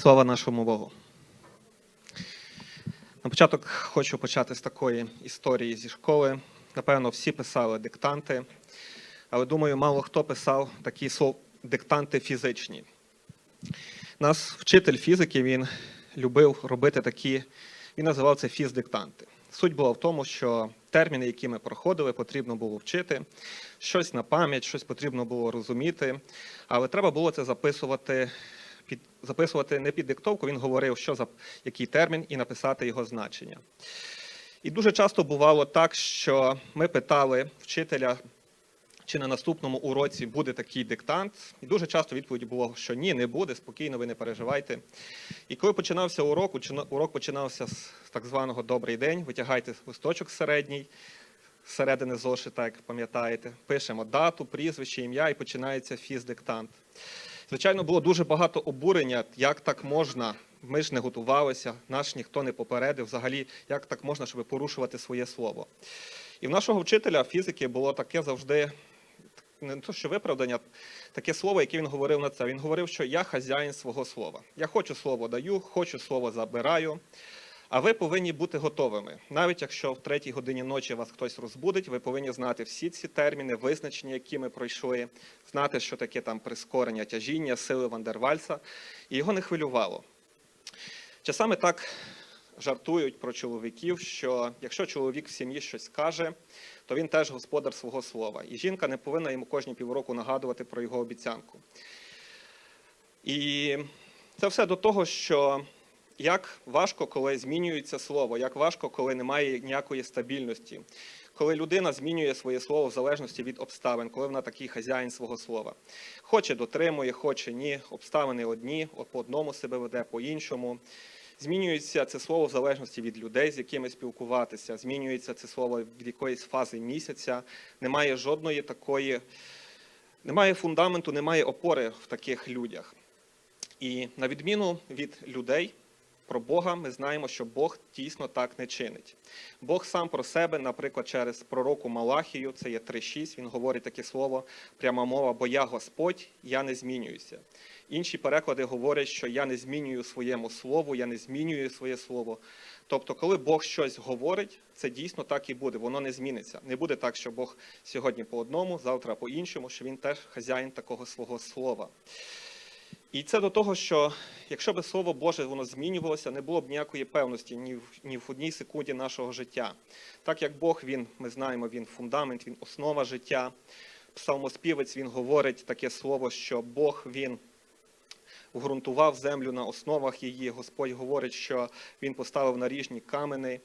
Слава нашому Богу. На початок хочу почати з такої історії зі школи. Напевно, всі писали диктанти, але думаю, мало хто писав такі слов диктанти фізичні. Нас вчитель фізики він любив робити такі, він називав це фіздиктанти. Суть була в тому, що терміни, які ми проходили, потрібно було вчити, щось на пам'ять, щось потрібно було розуміти, але треба було це записувати під, записувати не під диктовку, він говорив, що за який термін, і написати його значення. І дуже часто бувало так, що ми питали вчителя, чи на наступному уроці буде такий диктант. І дуже часто відповідь була, що ні, не буде, спокійно, ви не переживайте. І коли починався урок, урок починався з так званого добрий день, витягайте листочок середній, зсередини зошита, як пам'ятаєте, пишемо дату, прізвище, ім'я і починається фіздиктант. Звичайно, було дуже багато обурення, як так можна. Ми ж не готувалися, наш ніхто не попередив. Взагалі, як так можна, щоб порушувати своє слово. І в нашого вчителя фізики було таке завжди не то, що виправдання, таке слово, яке він говорив на це. Він говорив, що я хазяїн свого слова. Я хочу слово даю, хочу слово забираю. А ви повинні бути готовими. Навіть якщо в третій годині ночі вас хтось розбудить, ви повинні знати всі ці терміни, визначення, які ми пройшли, знати, що таке там прискорення тяжіння, сили Вандервальса. І його не хвилювало. Часами так жартують про чоловіків, що якщо чоловік в сім'ї щось каже, то він теж господар свого слова. І жінка не повинна йому кожні півроку нагадувати про його обіцянку. І це все до того, що як важко, коли змінюється слово, як важко, коли немає ніякої стабільності, коли людина змінює своє слово в залежності від обставин, коли вона такий хазяїн свого слова. Хоче дотримує, хоче ні, обставини одні, по одному себе веде, по іншому. Змінюється це слово в залежності від людей, з якими спілкуватися, змінюється це слово від якоїсь фази місяця. Немає жодної такої, немає фундаменту, немає опори в таких людях. І на відміну від людей, про Бога ми знаємо, що Бог дійсно так не чинить. Бог сам про себе, наприклад, через пророку Малахію, це є 3.6, він говорить таке слово, пряма мова, бо я Господь, я не змінююся. Інші переклади говорять, що я не змінюю своєму слову, я не змінюю своє слово. Тобто, коли Бог щось говорить, це дійсно так і буде, воно не зміниться. Не буде так, що Бог сьогодні по одному, завтра по іншому, що він теж хазяїн такого свого слова. І це до того, що якщо би Слово Боже воно змінювалося, не було б ніякої певності ні в, ні в одній секунді нашого життя. Так як Бог, він, ми знаємо, він фундамент, він основа життя. Псалмоспівець він говорить таке слово, що Бог він вґрунтував землю на основах її. Господь говорить, що він поставив наріжні камени.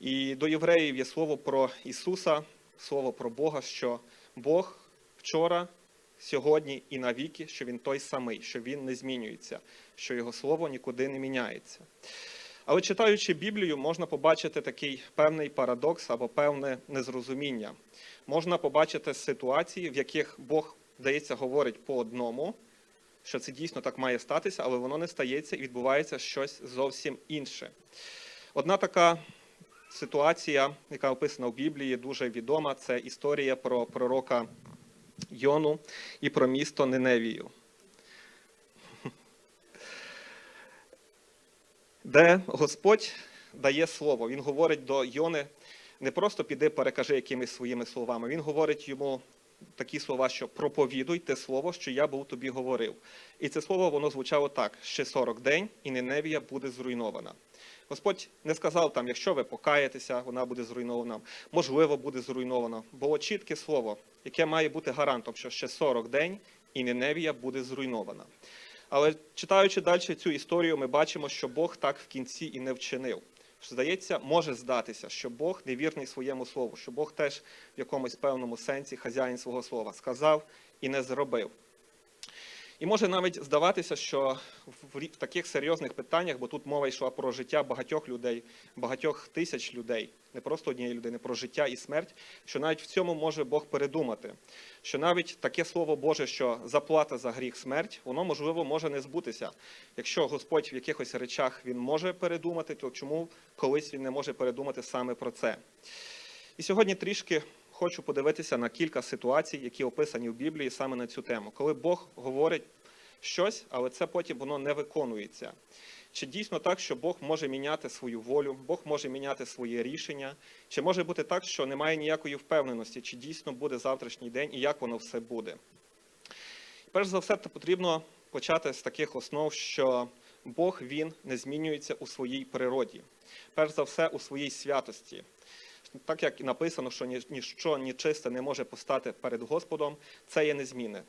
І до євреїв є слово про Ісуса, слово про Бога, що Бог вчора, сьогодні і навіки, що Він той самий, що Він не змінюється, що Його слово нікуди не міняється. Але читаючи Біблію, можна побачити такий певний парадокс або певне незрозуміння. Можна побачити ситуації, в яких Бог, здається, говорить по одному, що це дійсно так має статися, але воно не стається і відбувається щось зовсім інше. Одна така ситуація, яка описана в Біблії, дуже відома, це історія про пророка Йону і про місто Ниневію. Де Господь дає слово. Він говорить до Йони, не просто піди перекажи якимись своїми словами. Він говорить йому такі слова, що проповідуй те слово, що я був тобі говорив. І це слово воно звучало так: ще 40 день, і Ниневія буде зруйнована. Господь не сказав там, якщо ви покаєтеся, вона буде зруйнована, можливо, буде зруйнована. Було чітке слово, яке має бути гарантом, що ще 40 день і Ниневія буде зруйнована. Але читаючи далі цю історію, ми бачимо, що Бог так в кінці і не вчинив. Здається, може здатися, що Бог невірний своєму слову, що Бог теж в якомусь певному сенсі хазяїн свого слова сказав і не зробив. І може навіть здаватися, що в таких серйозних питаннях, бо тут мова йшла про життя багатьох людей, багатьох тисяч людей, не просто однієї людини, про життя і смерть, що навіть в цьому може Бог передумати. Що навіть таке слово Боже, що заплата за гріх смерть, воно можливо може не збутися. Якщо Господь в якихось речах він може передумати, то чому колись він не може передумати саме про це? І сьогодні трішки хочу подивитися на кілька ситуацій, які описані в Біблії саме на цю тему. Коли Бог говорить щось, але це потім воно не виконується. Чи дійсно так, що Бог може міняти свою волю, Бог може міняти свої рішення? Чи може бути так, що немає ніякої впевненості, чи дійсно буде завтрашній день і як воно все буде? Перш за все, потрібно почати з таких основ, що Бог він не змінюється у своїй природі, перш за все у своїй святості. Так як написано, що ніщо нечисте не може постати перед Господом, це є незмінне.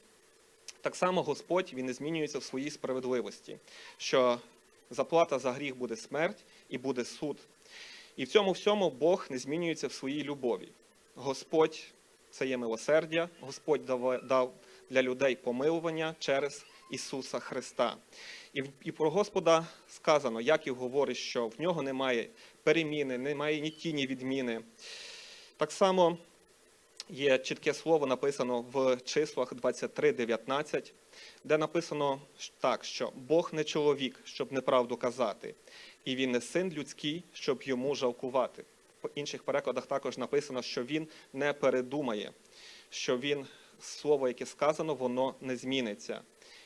Так само Господь він не змінюється в своїй справедливості, що заплата за гріх буде смерть і буде суд. І в цьому всьому Бог не змінюється в своїй любові. Господь це є милосердя, Господь дав для людей помилування через Ісуса Христа. І, і про Господа сказано, Яків говорить, що в нього немає переміни, немає ні тіні відміни. Так само є чітке слово написано в числах 23.19, де написано так, що Бог не чоловік, щоб неправду казати, і він не син людський, щоб йому жалкувати. В інших перекладах також написано, що він не передумає, що він слово, яке сказано, воно не зміниться.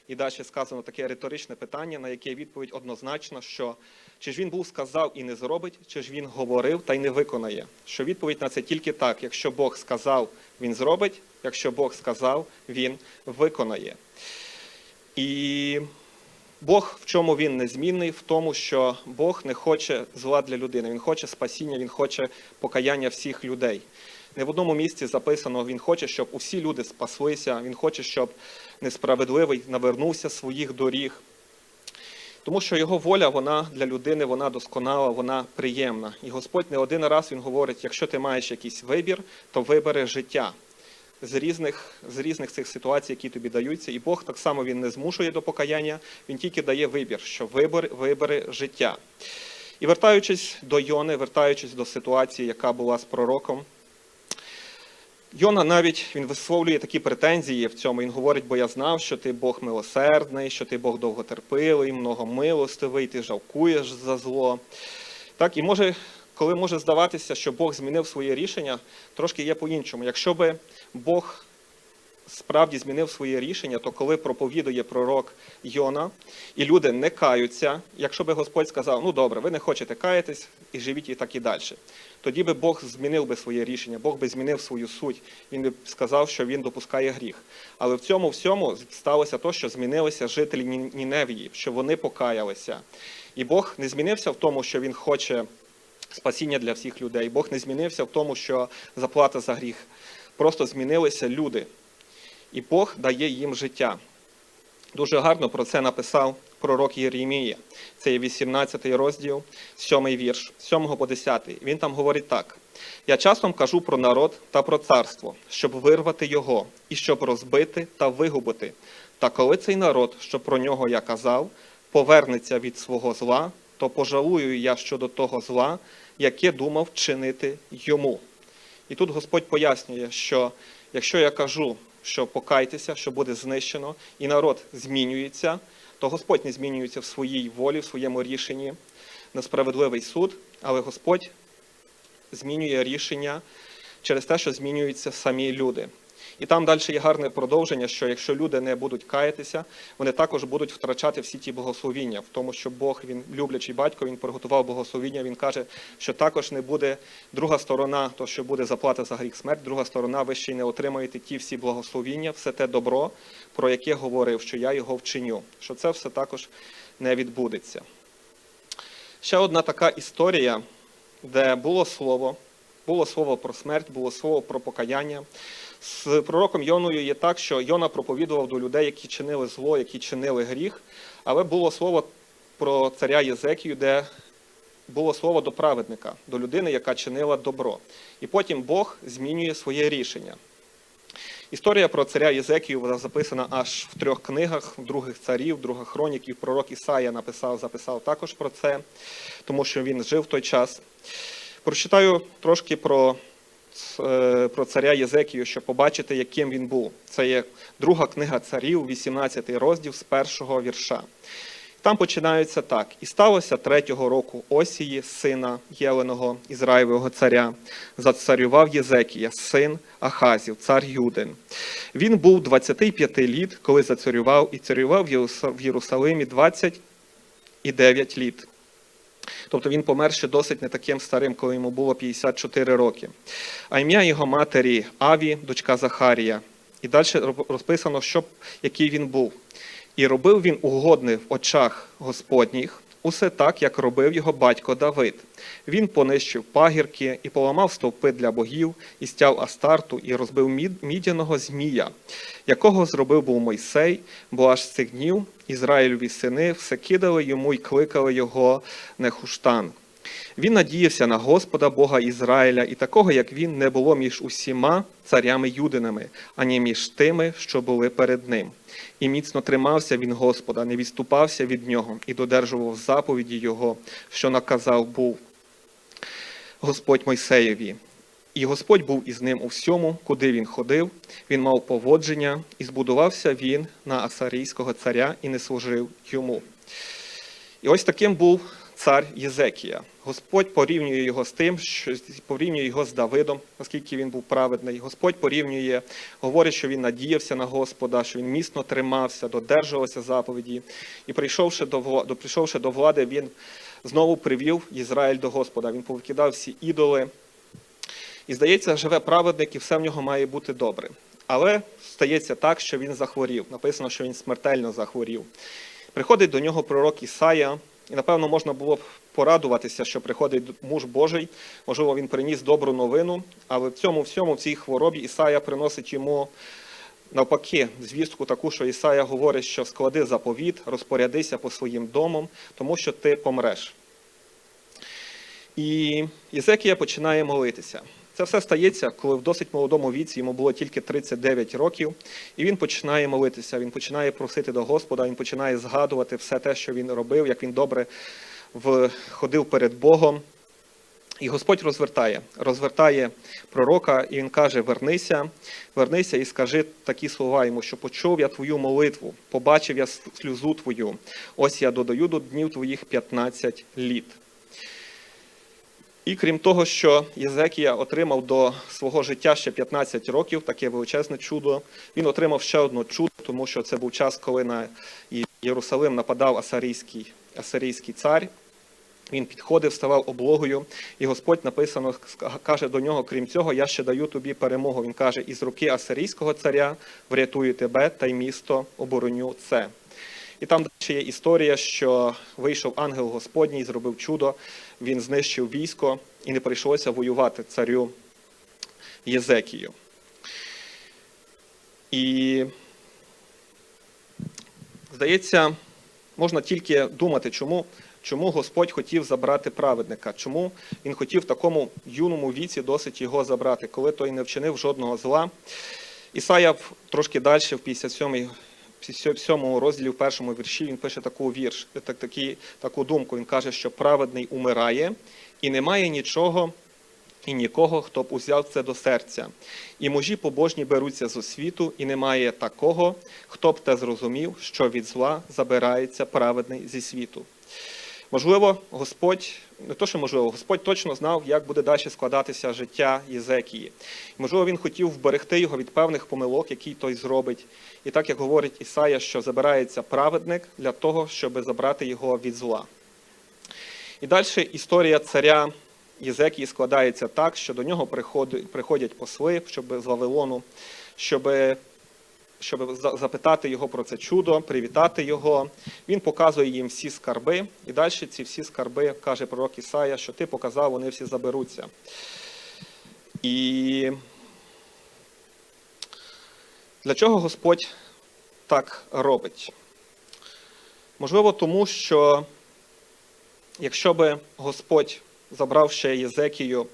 І далі сказано таке риторичне питання, на яке відповідь однозначна, що чи ж він був сказав і не зробить, чи ж він говорив та й не виконає. Що відповідь на це тільки так: якщо Бог сказав, він зробить, якщо Бог сказав, він виконає. І Бог в чому він незмінний? В тому, що Бог не хоче зла для людини, Він хоче спасіння, Він хоче покаяння всіх людей. Не в одному місці записано, Він хоче, щоб усі люди спаслися, Він хоче, щоб несправедливий навернувся своїх доріг. Тому що його воля, вона для людини, вона досконала, вона приємна. І Господь не один раз він говорить: якщо ти маєш якийсь вибір, то вибери життя з різних, з різних цих ситуацій, які тобі даються. І Бог так само він не змушує до покаяння, він тільки дає вибір, що вибір, вибери життя. І вертаючись до Йони, вертаючись до ситуації, яка була з пророком, Йона навіть він висловлює такі претензії в цьому. Він говорить, бо я знав, що ти Бог милосердний, що ти Бог довготерпилий, многомилостивий, ти жалкуєш за зло. Так, і може, коли може здаватися, що Бог змінив своє рішення, трошки є по-іншому. Якщо би Бог справді змінив своє рішення, то коли проповідує пророк Йона, і люди не каються, якщо би Господь сказав, ну добре, ви не хочете каятись і живіть і так і далі. Тоді би Бог змінив би своє рішення, Бог би змінив свою суть. Він би сказав, що він допускає гріх. Але в цьому всьому сталося то, що змінилися жителі Ніневії, що вони покаялися. І Бог не змінився в тому, що він хоче спасіння для всіх людей. Бог не змінився в тому, що заплата за гріх. Просто змінилися люди. І Бог дає їм життя. Дуже гарно про це написав пророк Єремія. Це є 18 розділ, 7 вірш, 7 по 10. Він там говорить так: Я часом кажу про народ та про царство, щоб вирвати його, і щоб розбити та вигубити. Та коли цей народ, що про нього я казав, повернеться від свого зла, то пожалую я щодо того зла, яке думав чинити йому. І тут Господь пояснює, що якщо я кажу, що покайтеся, що буде знищено, і народ змінюється, то Господь не змінюється в своїй волі, в своєму рішенні на справедливий суд, але Господь змінює рішення через те, що змінюються самі люди. І там далі є гарне продовження, що якщо люди не будуть каятися, вони також будуть втрачати всі ті благословіння, в тому, що Бог, він люблячий батько, він приготував благословіння. Він каже, що також не буде друга сторона, то що буде заплата за гріх смерть, друга сторона, ви ще й не отримаєте ті всі благословіння, все те добро, про яке говорив, що я його вчиню. Що це все також не відбудеться. Ще одна така історія, де було слово, було слово про смерть, було слово про покаяння. З пророком Йоною є так, що Йона проповідував до людей, які чинили зло, які чинили гріх, але було слово про царя Єзекію, де було слово до праведника, до людини, яка чинила добро. І потім Бог змінює своє рішення. Історія про царя Єзекію вона записана аж в трьох книгах, других царів, других хроніків. Пророк Ісая написав, записав також про це, тому що він жив в той час. Прочитаю трошки про, про царя Єзекію, щоб побачити, яким він був. Це є друга книга царів, 18 розділ з першого вірша. Там починається так: і сталося третього року Осії, сина Єленого, Ізраїлевого царя, зацарював Єзекія, син Ахазів, цар Юдин. Він був 25 літ, коли зацарював, і царював в Єрусалимі 29 літ. Тобто він помер ще досить не таким старим, коли йому було 54 роки. А ім'я його матері Аві, дочка Захарія. І далі розписано, що, який він був. І робив він угодне в очах Господніх, усе так, як робив його батько Давид. Він понищив пагірки і поламав стовпи для богів, і стяв Астарту, і розбив мідяного змія, якого зробив був Мойсей, бо аж з цих днів Ізраїльові сини все кидали йому й кликали його Нехуштан. Він надіявся на Господа Бога Ізраїля, і такого, як він, не було між усіма царями юдинами, ані між тими, що були перед ним. І міцно тримався він Господа, не відступався від нього і додержував заповіді його, що наказав був Господь Мойсеєві. І Господь був із ним у всьому, куди він ходив. Він мав поводження, і збудувався він на Асарійського царя і не служив йому. І ось таким був цар Єзекія. Господь порівнює його з тим, що порівнює його з Давидом, оскільки він був праведний. Господь порівнює, говорить, що він надіявся на Господа, що він міцно тримався, додержувався заповіді. І прийшовши до прийшовши до влади, він знову привів Ізраїль до Господа. Він повикидав всі ідоли. І здається, живе праведник, і все в нього має бути добре. Але стається так, що він захворів. Написано, що він смертельно захворів. Приходить до нього пророк Ісая, і напевно можна було б порадуватися, що приходить муж Божий. Можливо, він приніс добру новину, але в цьому всьому, в цій хворобі, Ісая приносить йому навпаки звістку таку, що Ісая говорить, що склади заповіт, розпорядися по своїм домам, тому що ти помреш. І Єзекія починає молитися. Це все стається, коли в досить молодому віці йому було тільки 39 років, і він починає молитися, він починає просити до Господа, він починає згадувати все те, що він робив, як він добре ходив перед Богом. І Господь розвертає, розвертає пророка, і він каже: Вернися, вернися і скажи такі слова йому, що почув я твою молитву, побачив я сльозу твою. Ось я додаю до днів твоїх 15 літ. І крім того, що Єзекія отримав до свого життя ще 15 років, таке величезне чудо, він отримав ще одне чудо, тому що це був час, коли на Єрусалим нападав асарійський, асарійський цар. Він підходив, ставав облогою, і Господь написано каже до нього: крім цього, я ще даю тобі перемогу. Він каже: із руки асирійського царя врятую тебе та й місто обороню це. І там далі є історія, що вийшов ангел Господній, зробив чудо, він знищив військо і не прийшлося воювати царю Єзекію. І здається, можна тільки думати, чому, чому Господь хотів забрати праведника, чому він хотів в такому юному віці досить його забрати, коли той не вчинив жодного зла. Ісая трошки далі, в 57 57 розділі, в першому вірші, він пише таку вірш, так, такі, таку думку. Він каже, що праведний умирає, і немає нічого і нікого, хто б узяв це до серця. І мужі побожні беруться з освіту, і немає такого, хто б те зрозумів, що від зла забирається праведний зі світу. Можливо, Господь, не то, що можливо, Господь точно знав, як буде далі складатися життя Єзекії. Можливо, він хотів вберегти його від певних помилок, які той зробить. І так як говорить Ісая, що забирається праведник для того, щоб забрати його від зла. І далі історія царя Єзекії складається так, що до нього приходять, посли, щоб з Вавилону, щоб щоб запитати його про це чудо, привітати його. Він показує їм всі скарби, і далі ці всі скарби, каже пророк Ісая, що ти показав, вони всі заберуться. І для чого Господь так робить? Можливо, тому що якщо би Господь забрав ще Єзекію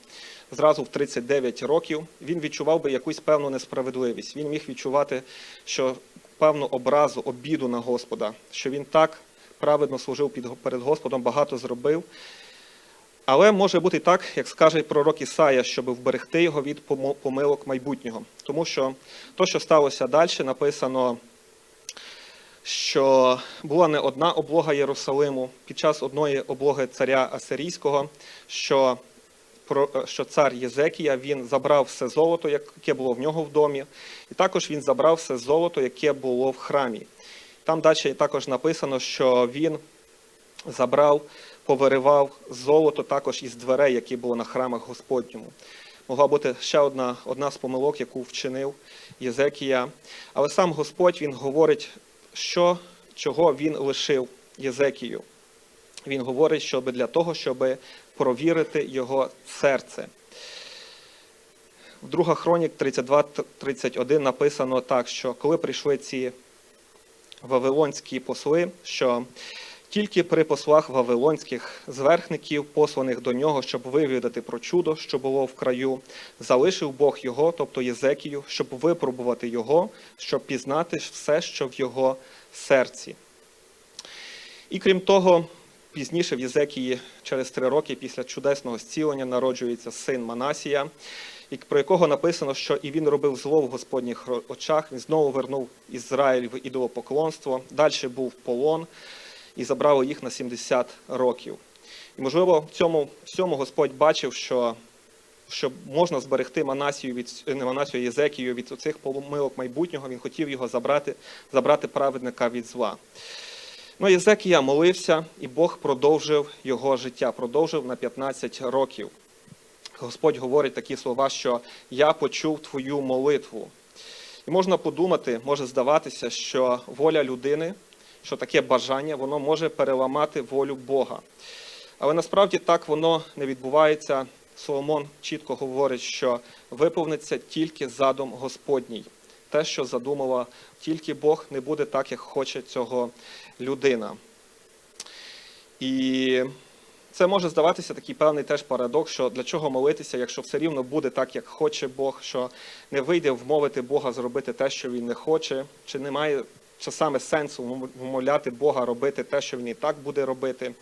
зразу в 39 років, він відчував би якусь певну несправедливість. Він міг відчувати, що певну образу, обіду на Господа, що він так праведно служив перед Господом, багато зробив. Але може бути так, як скаже пророк Ісая, щоб вберегти його від помилок майбутнього. Тому що то, що сталося далі, написано, що була не одна облога Єрусалиму під час одної облоги царя Асирійського, що, про- що цар Єзекія він забрав все золото, яке було в нього в домі, і також він забрав все золото, яке було в храмі. Там далі також написано, що він забрав, повиривав золото також із дверей, які були на храмах Господньому. Могла бути ще одна, одна з помилок, яку вчинив Єзекія. Але сам Господь він говорить, що, чого він лишив Єзекію. Він говорить, щоб для того, щоб провірити його серце. В 2 Хронік 32-31 написано так, що коли прийшли ці вавилонські посли, що тільки при послах вавилонських зверхників, посланих до нього, щоб вивідати про чудо, що було в краю, залишив Бог його, тобто Єзекію, щоб випробувати його, щоб пізнати все, що в його серці. І крім того, пізніше в Єзекії, через три роки після чудесного зцілення, народжується син Манасія, про якого написано, що і він робив зло в Господніх очах, він знову вернув Ізраїль в ідолопоклонство, далі був полон і забрали їх на 70 років. І, можливо, в цьому всьому Господь бачив, що, що можна зберегти Манасію від не Манасію, Єзекію від цих помилок майбутнього. Він хотів його забрати, забрати праведника від зла. Ну, Єзекія молився, і Бог продовжив його життя, продовжив на 15 років. Господь говорить такі слова, що я почув твою молитву. І можна подумати, може здаватися, що воля людини, що таке бажання, воно може переламати волю Бога. Але насправді так воно не відбувається. Соломон чітко говорить, що виповниться тільки задум Господній. Те, що задумала тільки Бог, не буде так, як хоче цього людина. І це може здаватися такий певний теж парадокс, що для чого молитися, якщо все рівно буде так, як хоче Бог, що не вийде вмовити Бога зробити те, що він не хоче, чи немає часами сенсу вмовляти Бога робити те, що він і так буде робити.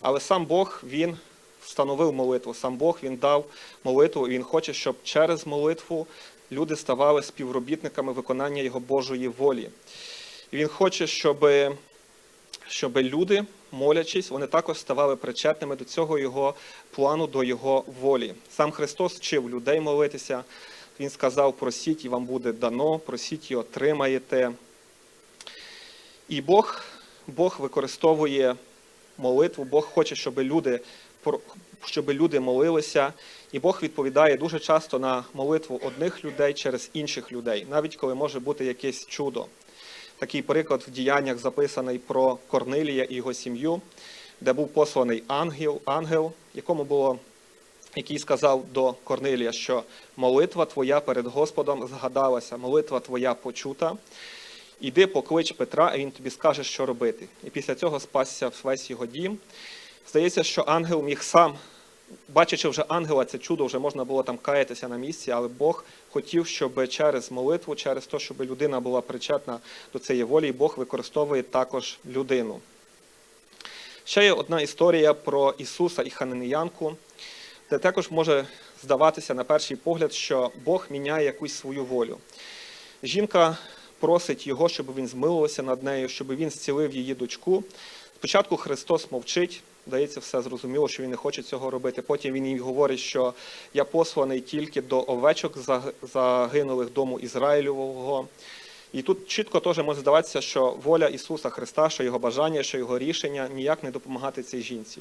Але сам Бог він встановив молитву, сам Бог він дав молитву, і він хоче, щоб через молитву люди ставали співробітниками виконання Його Божої волі. І він хоче, щоб, щоб люди, молячись, вони також ставали причетними до цього його плану, до його волі. Сам Христос вчив людей молитися. Він сказав: просіть, і вам буде дано, просіть і отримаєте. І Бог, Бог використовує молитву, Бог хоче, щоб люди, щоб люди молилися, і Бог відповідає дуже часто на молитву одних людей через інших людей, навіть коли може бути якесь чудо. Такий приклад в діяннях записаний про Корнилія і його сім'ю, де був посланий ангел, ангел, якому було, який сказав до Корнилія, що молитва твоя перед Господом згадалася, молитва твоя почута. Іди поклич Петра, і він тобі скаже, що робити. І після цього спасся весь його дім. Здається, що ангел міг сам, бачачи вже ангела, це чудо, вже можна було там каятися на місці, але Бог хотів, щоб через молитву, через те, щоб людина була причетна до цієї волі, і Бог використовує також людину. Ще є одна історія про Ісуса і Хананеянку, де також може здаватися на перший погляд, що Бог міняє якусь свою волю. Жінка просить його, щоб він змилувався над нею, щоб він зцілив її дочку. Спочатку Христос мовчить, здається, все зрозуміло, що він не хоче цього робити. Потім він їй говорить, що я посланий тільки до овечок загинулих дому Ізраїльового. І тут чітко теж може здаватися, що воля Ісуса Христа, що його бажання, що його рішення ніяк не допомагати цій жінці.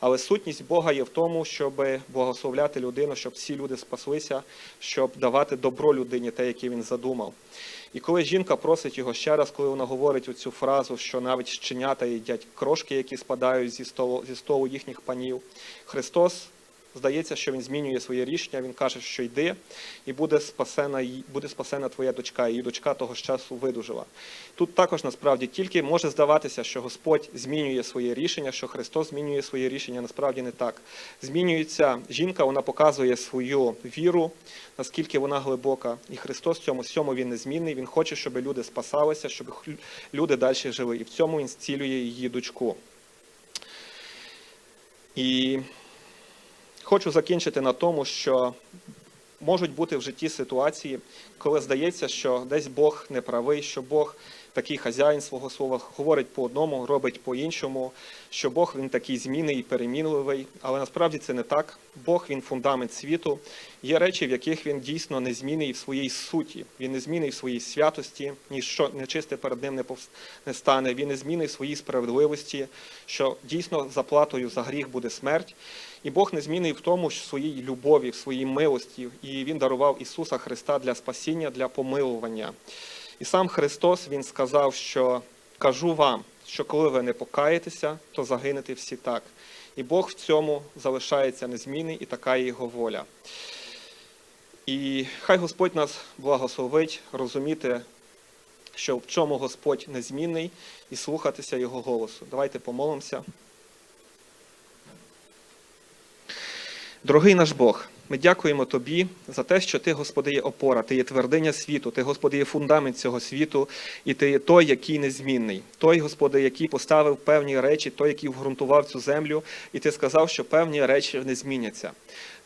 Але сутність Бога є в тому, щоб благословляти людину, щоб всі люди спаслися, щоб давати добро людині, те, яке він задумав. І коли жінка просить його ще раз, коли вона говорить оцю фразу, що навіть щенята їдять крошки, які спадають зі столу, зі столу їхніх панів, Христос здається, що він змінює своє рішення. Він каже, що йди, і буде спасена буде спасена твоя дочка. Її дочка того ж часу видужила. Тут також насправді тільки може здаватися, що Господь змінює своє рішення, що Христос змінює своє рішення. Насправді не так. Змінюється жінка, вона показує свою віру, наскільки вона глибока. І Христос в цьому всьому він незмінний. Він хоче, щоб люди спасалися, щоб люди далі жили. І в цьому він зцілює її дочку. І Хочу закінчити на тому, що можуть бути в житті ситуації, коли здається, що десь Бог не правий, що Бог такий хазяїн свого слова, говорить по одному, робить по іншому, що Бог він такий змінний і перемінливий, але насправді це не так. Бог він фундамент світу. Є речі, в яких він дійсно незмінний в своїй суті. Він незмінний в своїй святості, ніщо нечисте перед ним не не стане. Він незмінний в своїй справедливості, що дійсно заплатою за гріх буде смерть. І Бог незмінний в тому, в своїй любові, в своїй милості, і Він дарував Ісуса Христа для спасіння, для помилування. І сам Христос Він сказав, що кажу вам, що коли ви не покаєтеся, то загинете всі так. І Бог в цьому залишається незмінний, і така є його воля. І хай Господь нас благословить розуміти, що в чому Господь незмінний, і слухатися Його голосу. Давайте помолимося. Дорогий наш Бог, ми дякуємо Тобі за те, що Ти, Господи, є опора, Ти є твердиня світу, Ти, Господи, є фундамент цього світу, і Ти є той, який незмінний, той, Господи, який поставив певні речі, той, який вґрунтував цю землю, і Ти сказав, що певні речі не зміняться.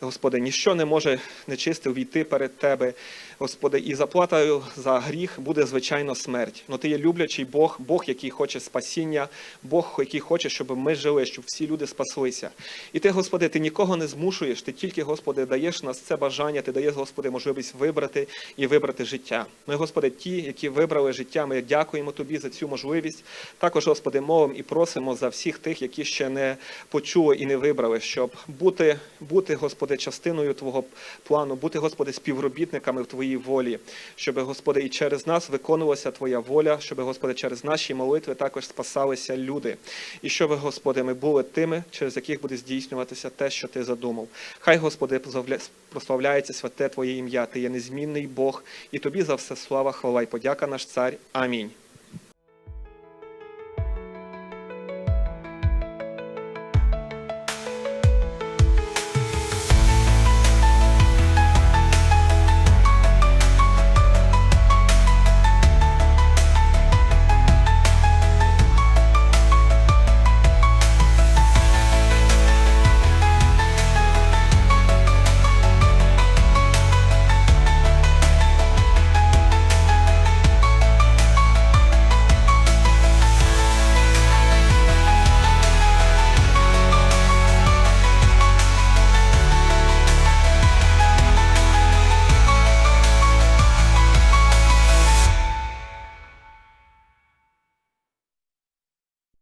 Господи, ніщо не може нечисте увійти перед Тебе, Господи, і заплатою за гріх буде, звичайно, смерть. Но Ти є люблячий Бог, Бог, який хоче спасіння, Бог, який хоче, щоб ми жили, щоб всі люди спаслися. І Ти, Господи, Ти нікого не змушуєш, Ти тільки, Господи, даєш нас це бажання, Ти даєш, Господи, можливість вибрати і вибрати життя. Ми, Господи, ті, які вибрали життя, ми дякуємо Тобі за цю можливість. Також, Господи, мовимо і просимо за всіх тих, які ще не почули і не вибрали, щоб бути, бути Господи, частиною Твого плану, бути, Господи, співробітниками в Твоїй волі, щоб, Господи, і через нас виконувалася Твоя воля, щоб, Господи, через наші молитви також спасалися люди. І щоб, Господи, ми були тими, через яких буде здійснюватися те, що Ти задумав. Хай, Господи, прославляється святе Твоє ім'я. Ти є незмінний Бог, і Тобі за все слава, хвала і подяка, наш цар. Амінь.